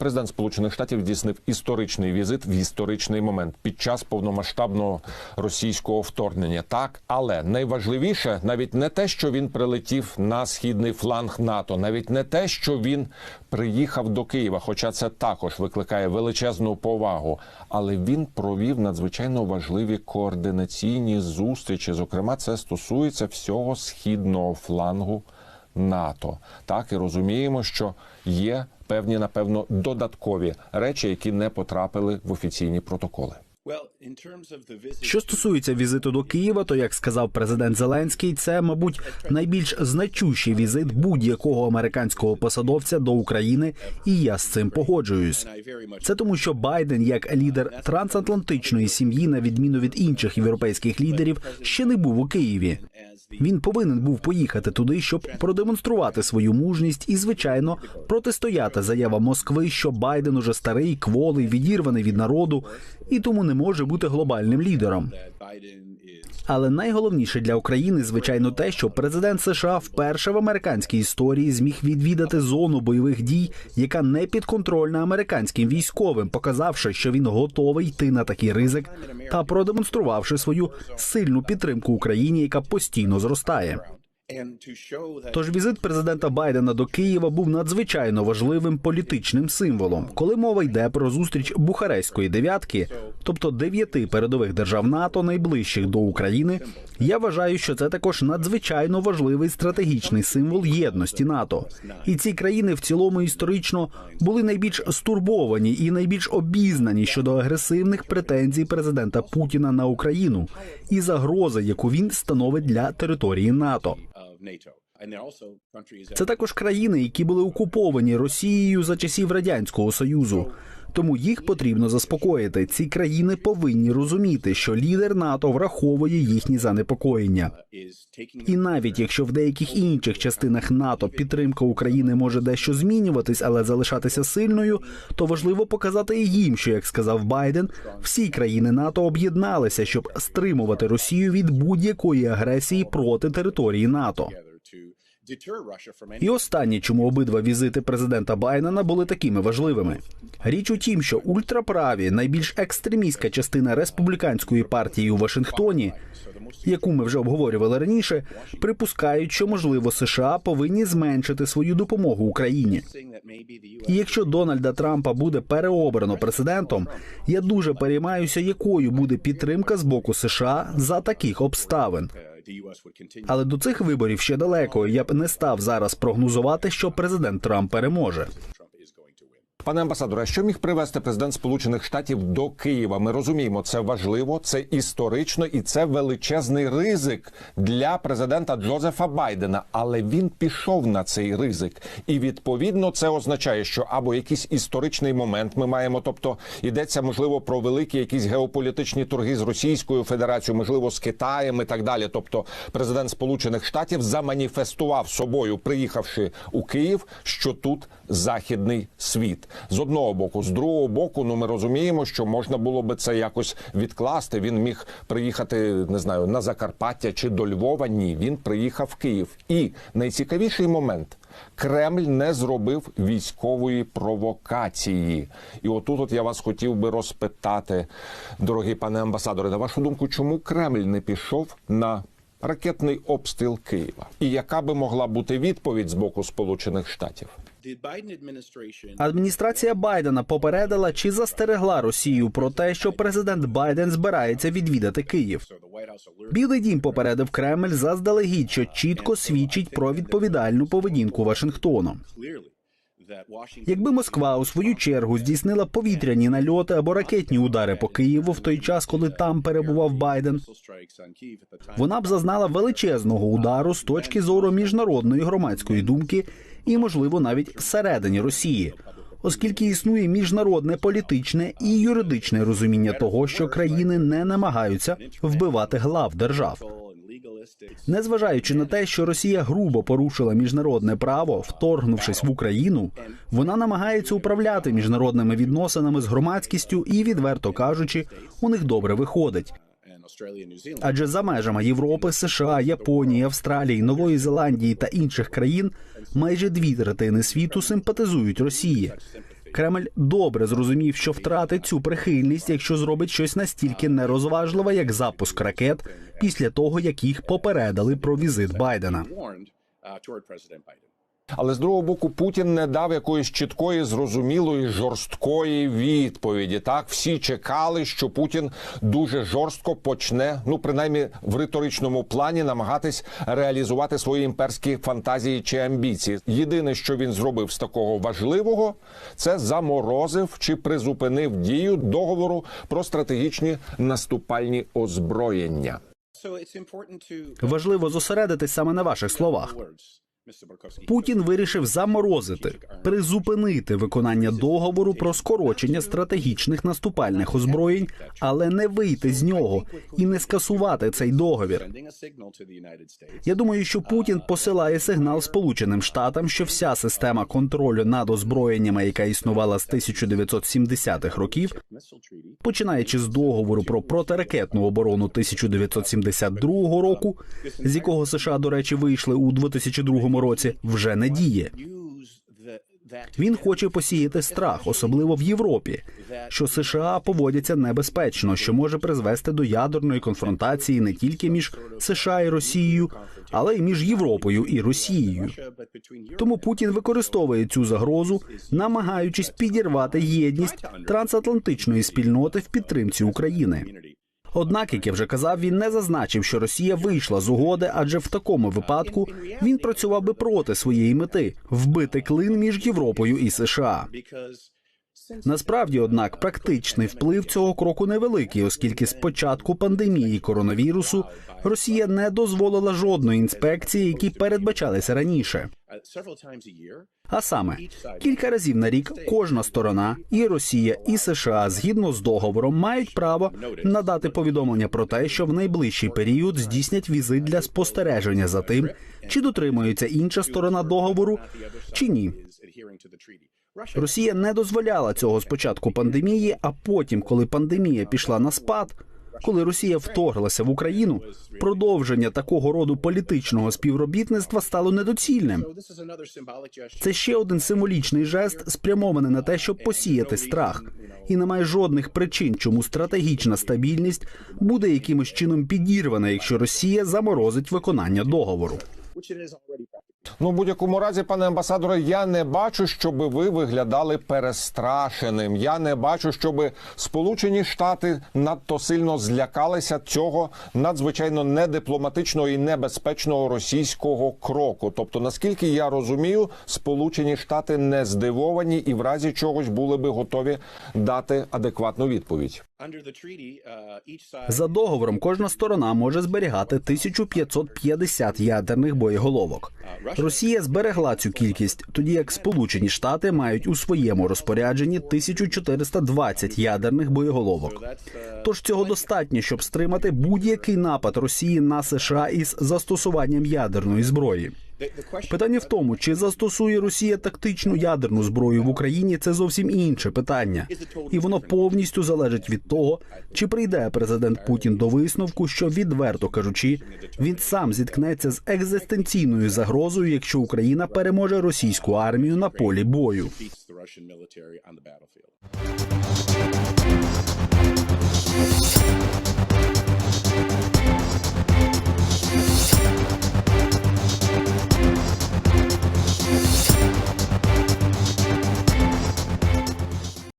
Президент Сполучених Штатів здійснив історичний візит в історичний момент під час повномасштабного російського вторгнення. Так, але найважливіше навіть не те, що він прилетів на східний фланг НАТО, навіть не те, що він приїхав до Києва, хоча це також викликає величезну повагу. Але він провів надзвичайно важливі координаційні зустрічі. Зокрема, це стосується всього східного флангу НАТО. Так і розуміємо, що є певні, напевно, додаткові речі, які не потрапили в офіційні протоколи. Що стосується візиту до Києва, то як сказав президент Зеленський, це, мабуть, найбільш значущий візит будь-якого американського посадовця до України, і я з цим погоджуюсь. Це тому, що Байден, як лідер трансатлантичної сім'ї, на відміну від інших європейських лідерів, ще не був у Києві. Він повинен був поїхати туди, щоб продемонструвати свою мужність і, звичайно, протистояти заявам Москви, що Байден уже старий, кволий, відірваний від народу і тому не може бути глобальним лідером. Але найголовніше для України, звичайно, те, що президент США вперше в американській історії зміг відвідати зону бойових дій, яка не підконтрольна американським військовим, показавши, що він готовий йти на такий ризик, та продемонструвавши свою сильну підтримку Україні, яка постійно зростає. Тож візит президента Байдена до Києва був надзвичайно важливим політичним символом. Коли мова йде про зустріч Бухарестської дев'ятки, тобто дев'яти передових держав НАТО, найближчих до України, я вважаю, що це також надзвичайно важливий стратегічний символ єдності НАТО. І ці країни в цілому історично були найбільш стурбовані і найбільш обізнані щодо агресивних претензій президента Путіна на Україну і загрози, яку він становить для території НАТО. Це також країни, які були окуповані Росією за часів радянського союзу. Тому їх потрібно заспокоїти. Ці країни повинні розуміти, що лідер НАТО враховує їхні занепокоєння. І навіть якщо в деяких інших частинах НАТО підтримка України може дещо змінюватись, але залишатися сильною, то важливо показати і їм, що як сказав Байден, всі країни НАТО об'єдналися, щоб стримувати Росію від будь-якої агресії проти території НАТО. І останнє, чому обидва візити президента Байдена були такими важливими. Річ у тім, що ультраправі, найбільш екстремістська частина республіканської партії у Вашингтоні, яку ми вже обговорювали раніше, припускають, що можливо США повинні зменшити свою допомогу Україні. І якщо Дональда Трампа буде переобрано президентом, я дуже переймаюся, якою буде підтримка з боку США за таких обставин. Але до цих виборів ще далеко. Я б не став зараз прогнозувати, що президент Трамп переможе. Пане амбасадоре, що міг привести президент Сполучених Штатів до Києва? Ми розуміємо, це важливо, це історично і це величезний ризик для президента Джозефа Байдена. Але він пішов на цей ризик, і відповідно це означає, що або якийсь історичний момент ми маємо, тобто йдеться можливо про великі якісь геополітичні торги з Російською Федерацією, можливо, з Китаєм і так далі. Тобто, президент Сполучених Штатів заманіфестував собою, приїхавши у Київ, що тут західний світ з одного боку, з другого боку, ну ми розуміємо, що можна було би це якось відкласти. Він міг приїхати, не знаю, на Закарпаття чи до Львова. Ні, він приїхав в Київ. І найцікавіший момент. Кремль не зробив військової провокації, і отут от я вас хотів би розпитати, дорогі пане амбасадори, на вашу думку, чому Кремль не пішов на ракетний обстріл Києва? І яка би могла бути відповідь з боку Сполучених Штатів? Адміністрація Байдена попередила чи застерегла Росію про те, що президент Байден збирається відвідати Київ. Білий дім попередив Кремль заздалегідь, що чітко свідчить про відповідальну поведінку Вашингтону. Якби Москва у свою чергу здійснила повітряні нальоти або ракетні удари по Києву в той час, коли там перебував Байден, вона б зазнала величезного удару з точки зору міжнародної громадської думки і, можливо, навіть всередині Росії, оскільки існує міжнародне політичне і юридичне розуміння того, що країни не намагаються вбивати глав держав. Незважаючи на те, що Росія грубо порушила міжнародне право, вторгнувшись в Україну, вона намагається управляти міжнародними відносинами з громадськістю і, відверто кажучи, у них добре виходить. Адже за межами Європи, США, Японії, Австралії, Нової Зеландії та інших країн майже дві третини світу симпатизують Росії. Кремль добре зрозумів, що втратить цю прихильність, якщо зробить щось настільки нерозважливе, як запуск ракет, після того як їх попередили про візит Байдена. Але з другого боку, Путін не дав якоїсь чіткої, зрозумілої, жорсткої відповіді. Так всі чекали, що Путін дуже жорстко почне, ну принаймні в риторичному плані, намагатись реалізувати свої імперські фантазії чи амбіції. Єдине, що він зробив з такого важливого, це заморозив чи призупинив дію договору про стратегічні наступальні озброєння. Важливо зосередитись саме на ваших словах. Путін вирішив заморозити, призупинити виконання договору про скорочення стратегічних наступальних озброєнь, але не вийти з нього і не скасувати цей договір. Я думаю, що Путін посилає сигнал Сполученим Штатам, що вся система контролю над озброєннями, яка існувала з 1970-х років, починаючи з договору про протиракетну оборону 1972 року, з якого США, до речі, вийшли у 2002 році, вже не діє. Він хоче посіяти страх, особливо в Європі, що США поводяться небезпечно, що може призвести до ядерної конфронтації не тільки між США і Росією, але й між Європою і Росією. Тому Путін використовує цю загрозу, намагаючись підірвати єдність трансатлантичної спільноти в підтримці України. Однак, як я вже казав, він не зазначив, що Росія вийшла з угоди, адже в такому випадку він працював би проти своєї мети вбити клин між Європою і США. Насправді, однак, практичний вплив цього кроку невеликий, оскільки з початку пандемії коронавірусу Росія не дозволила жодної інспекції, які передбачалися раніше. А саме кілька разів на рік кожна сторона, і Росія, і США, згідно з договором, мають право надати повідомлення про те, що в найближчий період здійснять візит для спостереження за тим, чи дотримується інша сторона договору, чи ні. Росія не дозволяла цього з початку пандемії, а потім, коли пандемія пішла на спад, коли Росія вторглася в Україну, продовження такого роду політичного співробітництва стало недоцільним. Це ще один символічний жест, спрямований на те, щоб посіяти страх, і немає жодних причин, чому стратегічна стабільність буде якимось чином підірвана, якщо Росія заморозить виконання договору. Ну, в будь-якому разі, пане амбасадоре, я не бачу, щоб ви виглядали перестрашеним. Я не бачу, щоб Сполучені Штати надто сильно злякалися цього надзвичайно недипломатичного і небезпечного російського кроку. Тобто, наскільки я розумію, Сполучені Штати не здивовані і в разі чогось були би готові дати адекватну відповідь. Uh, За договором кожна сторона може зберігати 1550 ядерних боєголовок. Росія зберегла цю кількість, тоді як Сполучені Штати мають у своєму розпорядженні 1420 ядерних боєголовок. uh, Тож цього достатньо, щоб стримати будь-який напад Росії на США із застосуванням ядерної зброї. Питання в тому, чи застосує Росія тактичну ядерну зброю в Україні, це зовсім інше питання, і воно повністю залежить від того, чи прийде президент Путін до висновку, що відверто кажучи, він сам зіткнеться з екзистенційною загрозою, якщо Україна переможе російську армію на полі бою.